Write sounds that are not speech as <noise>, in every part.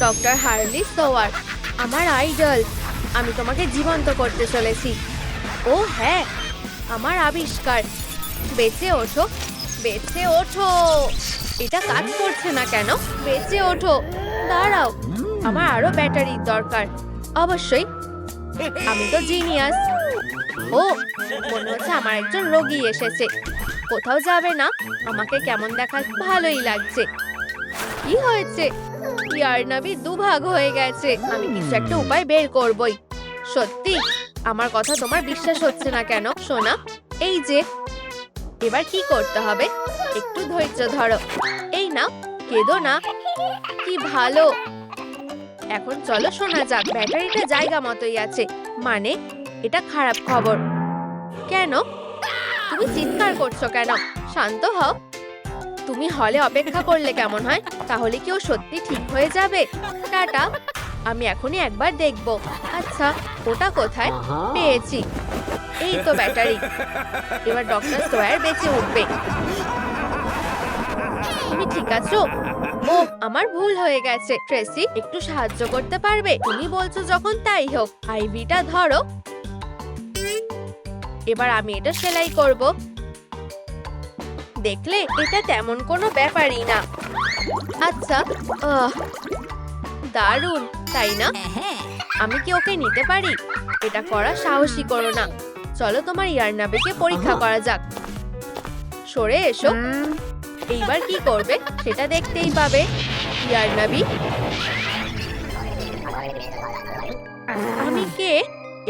Doctor Harley সোয়ার আমার idol. আমি তোমাকে জীবন্ত করতে চলেছি। ও হ্যাঁ আমার আবিষ্কার। বেঁচে ওঠো বেঁচে ওঠো। এটা কাজ করছে না কেন? বেঁচে ওঠো। দাঁড়াও, আমার আরও ব্যাটারির দরকার। অবশ্যই, আমি তো জিনিয়াস। ও, মনে হচ্ছে আমার একজন রোগী এসেছে। কোথাও যাবে না, আমাকে কেমন দেখা ভালোই লাগছে। কি হয়েছে? ইয়ারনাবি দুভাগ হয়ে গেছে। আমি কিছু একটা উপায় বের করবই। সত্যি, আমার কথা তোমার বিশ্বাস হচ্ছে না কেন? সোনা, এই যে, এবার কি করতে হবে? একটু ধৈর্য ধরো। এই না কেঁদো না। কি ভালো। এখন চলো শোনা যাক ব্যাটারিটা জায়গা মতোই আছে। মানে এটা খারাপ খবর। কেন? তুমি চিৎকার করছ কেন? শান্ত হও। তুমি হলে অপেক্ষা করলে কেমন হয়? তাহলে কি ও সত্যি ঠিক হয়ে যাবে? টাটা। আমি এখনই একবার দেখব। আচ্ছা ওটা কোথায়? পেয়েছি। এই তো ব্যাটারি। এবার ডক্টর সোয়ার বেঁচে উঠবে। তুমি ঠিক আছো? ও আমার ভুল হয়ে গেছে। ট্রেসি একটু সাহায্য করতে পারবে? তুমি বলছো যখন তাই হোক। আইভিটা ধরো। এবার আমি এটা সেলাই করব। দেখলে এটা তেমন কোনো ব্যাপারই না। আচ্ছা দারুণ তাই না? আমি কি ওকে নিতে পারি? এটা করা সাহসী করো না। চলো তোমার ইয়ারনাবিকে পরীক্ষা করা যাক। সরে এসো। এইবার কি করবে সেটা দেখতেই পাবে ইয়ারনাবি। আমি কে?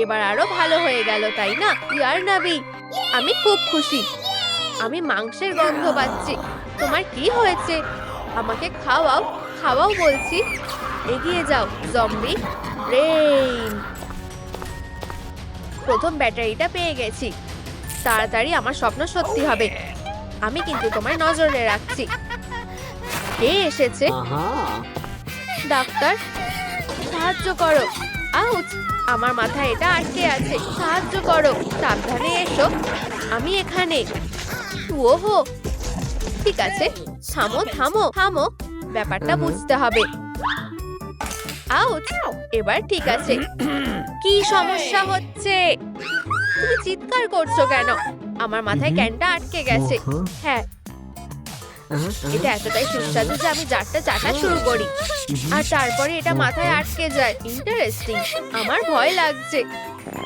এবার আরও ভালো হয়ে গেল তাই না ইয়ারনাবি? আমি খুব খুশি। আমি মাংসের গন্ধ পাচ্ছি। তোমার কি হয়েছে? আমাকে খাওয়াও খাওয়াও বলছি। এগিয়ে যাও জম্বি ব্রেইন প্রথম ব্যাটারিটা পেয়ে গেছি। তাড়াতাড়ি আমার স্বপ্ন সত্যি হবে। আমি কিন্তু তোমায় নজরে রাখছি। কে এসেছে? ডাক্তার সাহায্য করো। আউচ! আমার মাথায় এটা আটকে আছে। সাহায্য করো। সাবধানে এসো। আমি এখানে। ওহো। ঠিক আছে থামো থামো থামো। ব্যাপারটা বুঝতে হবে। এবার ঠিক আছে। কি সমস্যা হচ্ছে? তুমি চিৎকার করছ কেন? আমার মাথায় ক্যানটা আটকে গেছে। হ্যাঁ এটা এতটাই সুস্বাদু যে আমি জারটা চাটা শুরু করি। আর তারপরে এটা মাথায় আটকে যায়। ইন্টারেস্টিং আমার ভয় লাগছে।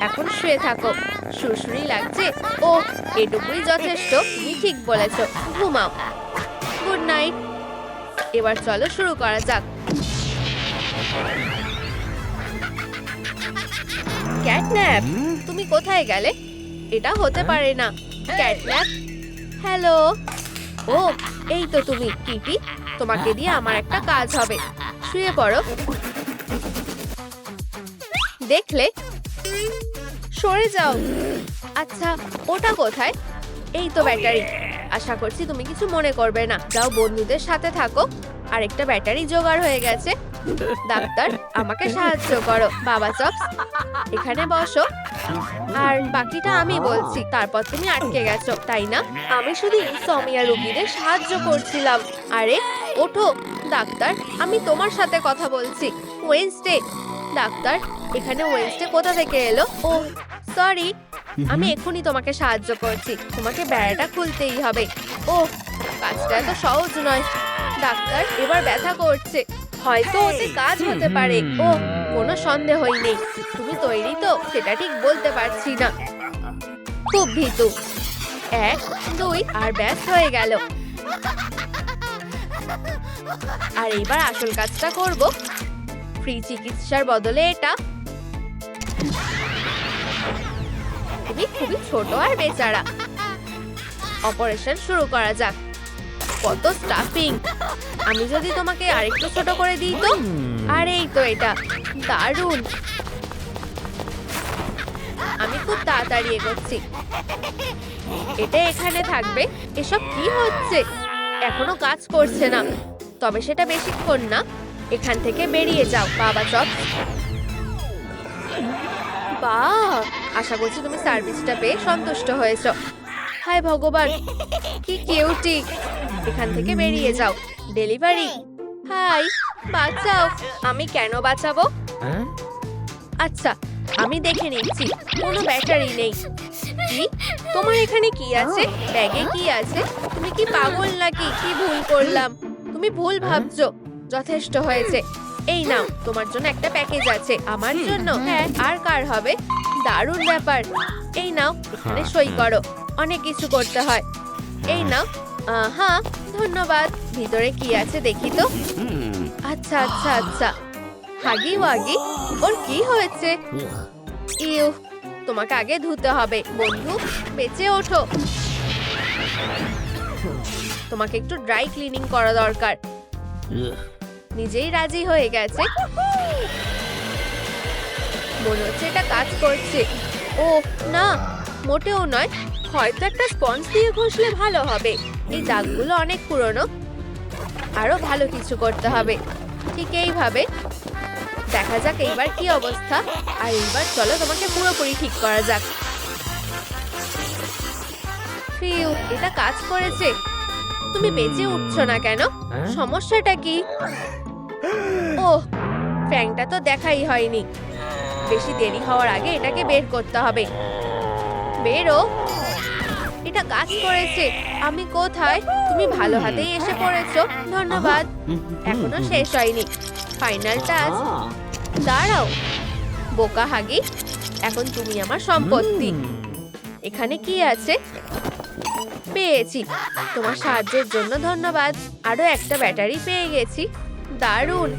এখন শুয়ে থাকো। সুরসুরি লাগছে। ও এটুকুই যথেষ্ট। তুমি ঠিক বলেছ। ঘুমাও। গুড নাইট এবার চলো শুরু করা যাক। ক্যাটন্যাপ তুমি কোথায় গেলে? এটা হতে পারে না। ক্যাটন্যাপ হ্যালো ও, এই তো তুমি কিটি তোমাকে দিয়ে আমার একটা কাজ হবে। শুয়ে পড়ো। দেখলে? সরে যাও। আচ্ছা ওটা কোথায়? এই তো ব্যাটারি। আশা করছি তুমি কিছু মনে করবে না। যাও বন্ধুদের সাথে থাকো। আরেকটা ব্যাটারি জোগাড় হয়ে গেছে। ডাক্তার, আমাকে সাহায্য করো। বাবা চপস, এখানে বসো। আর বাকিটা আমি বলছি, তারপর তুমি আটকে গেছো, তাই না? আমি শুধু ইনসমিয়া রোগীদের সাহায্য করছিলাম। আরে, ওঠো। ডাক্তার, আমি তোমার সাথে কথা বলছি। ওয়েনসডে। ডাক্তার, এখানে ওয়েনসডে কোথা থেকে এলো? ও, সরি। আমি এক্ষুনি তোমাকে সাহায্য করছি। তোমাকে বেড়াটা খুলতেই হবে। ও কাজটা এত সহজ নয়। ডাক্তার, এবার ব্যথা করছে। হয়তো ওতে কাজ হতে পারে। ও কোনো সন্দেহই নেই। তুমি তৈরি তো সেটা ঠিক বলতে পারছি না। খুব ভীতু। এক দুই আর ব্যাস হয়ে গেল। আর এইবার আসল কাজটা করব। ফ্রি চিকিৎসার বদলে এটা। তুমি খুবই ছোট আর বেচারা। অপারেশন শুরু করা যাক। কত স্টাফিং আমি যদি তোমাকে আরেকটু ছোট করে দিই তো? আর এই তো এটা। দারুণ। আমি খুব তাড়াতাড়ি এগোচ্ছি। এটা এখানে থাকবে? এসব কি হচ্ছে? এখনও কাজ করছে না। তবে সেটা বেশিক্ষণ না। এখান থেকে বেরিয়ে যাও, বাবা চপ। বা আশা করছি তুমি সার্ভিসটা পেয়ে সন্তুষ্ট হয়েছ। হায় ভগবান কি কিউটি। এখান থেকে বেরিয়ে যাও। ডেলিভারি হাই বাঁচাও। আমি কেন বাঁচাবো? আচ্ছা আমি দেখে নিচ্ছি। কোনো ব্যাটারি নেই। কি? তোমার এখানে কি আছে? ব্যাগে কি আছে? তুমি কি পাগল নাকি? কি ভুল করলাম? তুমি ভুল ভাবছ? যথেষ্ট হয়েছে। এই নাও তোমার জন্য একটা প্যাকেজ আছে। আমার জন্য হ্যাঁ আর কার হবে? দারুণ ব্যাপার। এই নাও এখানে সই করো। অনেক কিছু করতে হয়। এই আহ, হ্যাঁ ধন্যবাদ। ভিতরে কি আছে দেখি তো. আচ্ছা আচ্ছা আচ্ছা। হাগি ওয়াগি ওর কি হয়েছে? ইউ তোমাকে আগে ধুতে হবে বন্ধু। বেঁচে ওঠো। তোমাকে একটু ড্রাই ক্লিনিং করা দরকার। নিজেই রাজি হয়ে গেছে। মনে হচ্ছে এটা কাজ করছে। ও না মোটেও নয়। হয়তো একটা স্পঞ্জ দিয়ে ঘষলে ভালো হবে। এই দাগগুলো অনেক পুরনো। আরও ভালো কিছু করতে হবে। ঠিক এইভাবে। দেখা যাক এইবার কি অবস্থা। আর এইবার চলো তোমাকে পুরোপুরি ঠিক করা যাক। ফিউ এটা কাজ করেছে। তুমি বেঁচে উঠছো না কেন? হ্যাঁ? সমস্যাটা কি? <gasps> ও ফ্যাংটা তো দেখাই হয়নি। বেশি দেরি হওয়ার আগে এটাকে বের করতে হবে। বেরো। এটা কাজ করেছে। আমি কোথায়? তুমি ভালো হাতেই এসে পড়েছো। ধন্যবাদ। এখনও শেষ হয়নি। Final touch. দাঁড়াও। বোকা হাগি, এখন তুমি আমার সম্পত্তি. এখানে কি আছে? পেয়েছি। তোমার সাহায্যের জন্য ধন্যবাদ। আরও একটা ব্যাটারি পেয়ে গেছি। দারুণ।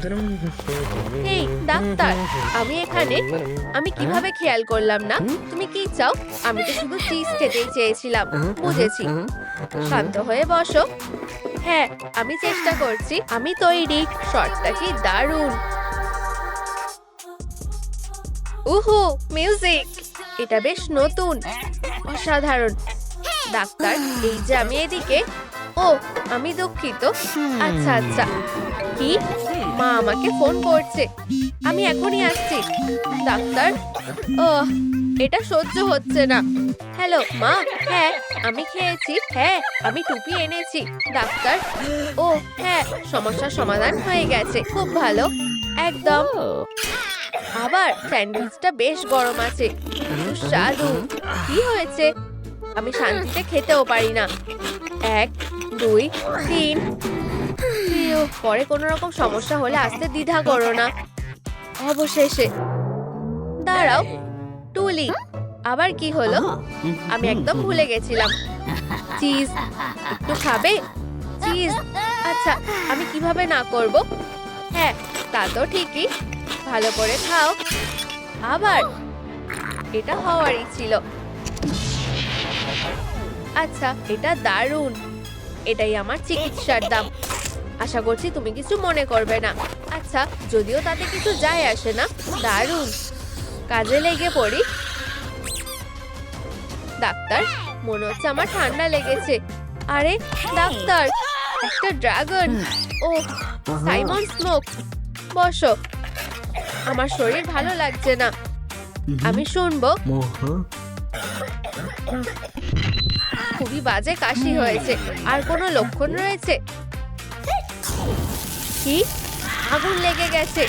এই, ডাক্তার, আমি এখানে, আমি কীভাবে খেয়াল করলাম না? তুমি কি চাও? আমি তো শুধু চিজ খেতেই চেয়েছিলাম, বুঝেছি। শান্ত হয়ে বসো। হ্যাঁ আমি চেষ্টা করছি, আমি তৈরি শর্টটা কি দারুণ। উহু মিউজিক এটা বেশ নতুন, অসাধারণ। ডাক্তার, এই যে আমি এদিকে ও আমি দুঃখিত। আচ্ছা আচ্ছা। কি? মা আমাকে ফোন করছে। আমি এখনই আসছি। ডাক্তার? ও এটা সহ্য হচ্ছে না। হ্যালো মা হ্যাঁ আমি খেয়েছি। হ্যাঁ আমি টুপি এনেছি। ডাক্তার? ও হ্যাঁ সমস্যার সমাধান হয়ে গেছে। খুব ভালো। একদম. আবার স্যান্ডউইচটা বেশ গরম আছে। সুস্বাদু। কি হয়েছে? আমি শান্তিতে খেতেও পারি না। এক, দুই, তিন। পরে কোনো রকম সমস্যা হলে আসতে দ্বিধা করো না। অবশেষে। দাঁড়াও, টুলি, আবার কি হলো? আমি একদম ভুলে গেছিলাম। চিজ, একটু খাবে? চিজ আচ্ছা আমি কীভাবে না করব? হ্যাঁ তা তো ঠিকই। ভালো করে খাও। আবার। এটা হওয়ারই ছিল। আচ্ছা এটা দারুণ। এটাই আমার চিকিৎসার দাম। আশা করছি তুমি কিছু মনে করবে না। আচ্ছা যদিও তাতে কিছু যায় আসে না, দারুণ। কাজে লেগে পড়ি। ডাক্তার, মনে হচ্ছে আমার ঠান্ডা লেগেছে। আরে, ডাক্তার, একটা ড্রাগন। ও, সাইমন স্মোক। বসো। আমার শরীর ভালো লাগছে না। আমি শুনব. খুবই বাজে কাশি হয়েছে। আর কোনো লক্ষণ রয়েছে? কি? আগুন লেগে গেছে।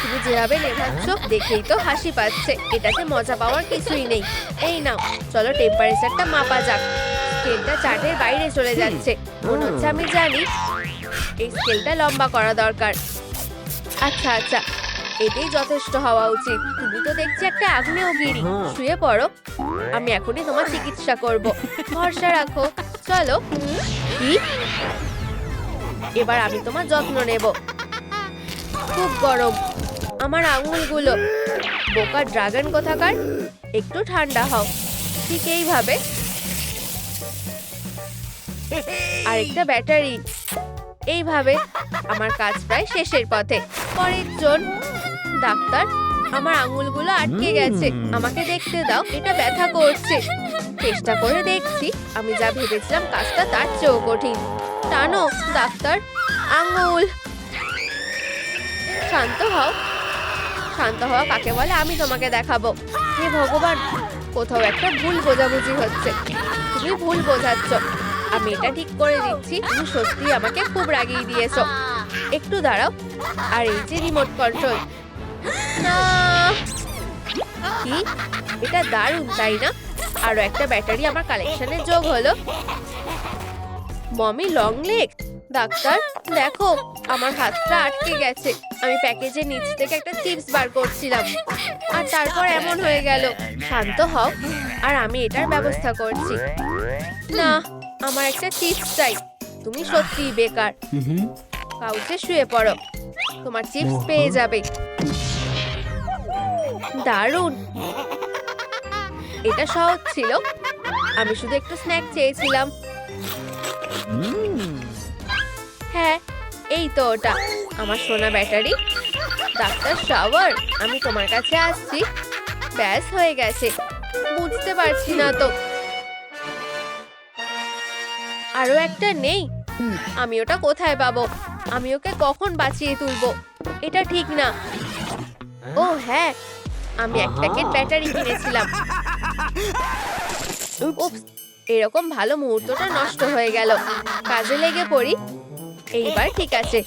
তুমি যেভাবে নেভাচ্ছ দেখেই তো হাসি পাচ্ছে। এটাতে মজা পাওয়ার কিছুই নেই। এই নাও চলো টেম্পারেচারটা মাপা যাক। স্কেলটা চার্টের বাইরে চলে যাচ্ছে। মনে হচ্ছে আমি জানি। এই স্কেলটা লম্বা করা দরকার। আচ্ছা আচ্ছা। এটাই যথেষ্ট হওয়া উচিত। তুমি তো দেখছি একটা আগ্নেয়গিরি হ্যাঁ। শুয়ে পড়ো। আমি এখনই তোমার চিকিৎসা করব। ভরসা রাখো। চলো। কি? এবার আমি তোমার যত্ন নেব। খুব গরম। আমার আঙুলগুলো। বোকা ড্রাগন কোথাকার? একটু ঠান্ডা হও। ঠিক এইভাবে। আর একটা ব্যাটারি। এইভাবে। আমার কাজ প্রায় শেষের পথে। পরের জন। ডাক্তার আমার আঙুলগুলো আটকে গেছে। আমাকে দেখতে দাও এটা ব্যথা করছে। চেষ্টা করে দেখছি আমি যা ভেবেছিলাম কাজটা তার চেয়েও কঠিন। টানো ডাক্তার আঙুল। শান্ত হও। শান্ত হওয়া কাকে বলে আমি তোমাকে দেখাবো। হে ভগবান কোথাও একটা ভুল বোঝাবুঝি হচ্ছে। তুমি ভুল বোঝাচ্ছ। আমি এটা ঠিক করে দিচ্ছি তুমি সত্যি আমাকে খুব রাগিয়ে দিয়েছ। একটু দাঁড়াও। আর এই যে রিমোট কন্ট্রোল কি? এটা দারুণ তাই না? আরও একটা ব্যাটারি আমার কালেকশনে যোগ হলো। মমি লং লেগ ডাক্তার দেখো আমার হাতটা আটকে গেছে। আমি প্যাকেজের নিচ থেকে একটা চিপস বার করছিলাম। আর তারপর এমন হয়ে গেল। শান্ত হও। আর আমি এটার ব্যবস্থা করছি। না আমার একটা চিপস চাই। তুমি সত্যিই বেকার। কাউচে শুয়ে পড়ো। তোমার চিপস পেয়ে যাবে। দারুণ। এটা সহজ ছিল। আমি শুধু একটু স্ন্যাক চেয়েছিলাম। হ্যাঁ এই তো ওটা। আমার সোনা ব্যাটারি। ডাক্তার শাওয়ার, আমি তোমার কাছে আসছি। ব্যাস হয়ে গেছে। বুঝতে পারছি না তো। আরও একটা নেই। আমি ওটা কোথায় পাবো? আমি ওকে কখন বাঁচিয়ে তুলবো? এটা ঠিক না। ও হ্যাঁ। আমি এক প্যাকেট ব্যাটারি কিনেছিলাম। উপস এরকম ভালো মুহূর্তটা নষ্ট হয়ে গেল। কাজে লেগে পড়ি। এইবার ঠিক আছে।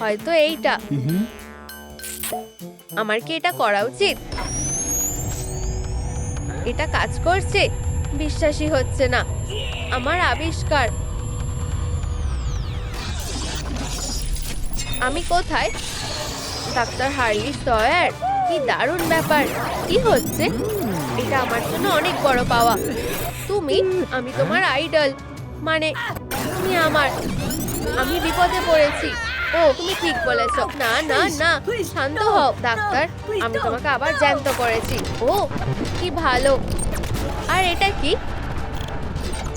হয়তো এইটা। আমার কি এটা করা উচিত? এটা কাজ করছে? বিশ্বাসই হচ্ছে না। আমার আবিষ্কার। আমি কোথায়? ডাক্তার হার্লি সয়ার কি দারুণ ব্যাপার। কি হচ্ছে? এটা আমার জন্য অনেক বড় পাওয়া। তুমি, আমি তোমার আইডল মানে তুমি আমার। আমি বিপদে পড়েছি। ও, তুমি ঠিক বলেছ। না না না। শান্ত হও, ডাক্তার। আমি তোমাকে আবার জ্যান্ত করেছি। ও, কি ভালো। আর এটা কি?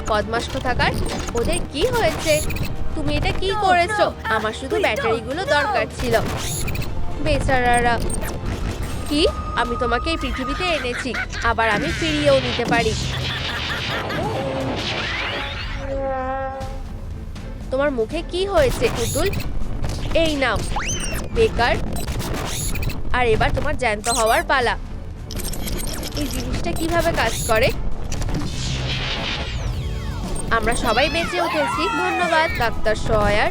বদমাস থাকার? ওদের কি হয়েছে? তুমি এটা কি করেছ? আমার শুধু ব্যাটারিগুলো দরকার ছিল। বেচারারা। কি? আমি তোমাকে এই পৃথিবীতে এনেছি আবার আমি ফিরিয়েও নিতে পারি। তোমার মুখে কি হয়েছে পুতুল? এই নাও বেকার। আর এবার তোমার জ্যান্ত হওয়ার পালা। এই জিনিসটা কীভাবে কাজ করে? আমরা সবাই বেঁচে উঠেছি। ধন্যবাদ ডাক্তার সয়ার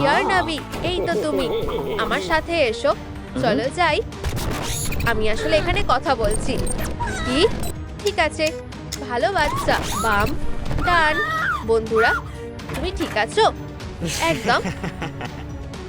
ইয়ার নাবি এই তো তুমি। আমার সাথে এসো। চলো যাই। আমি আসলে এখানে কথা বলছি। কি? ঠিক আছে। ভালো বাচ্চা। বাম। ডান। বন্ধুরা, তুমি ঠিক আছো? একদম।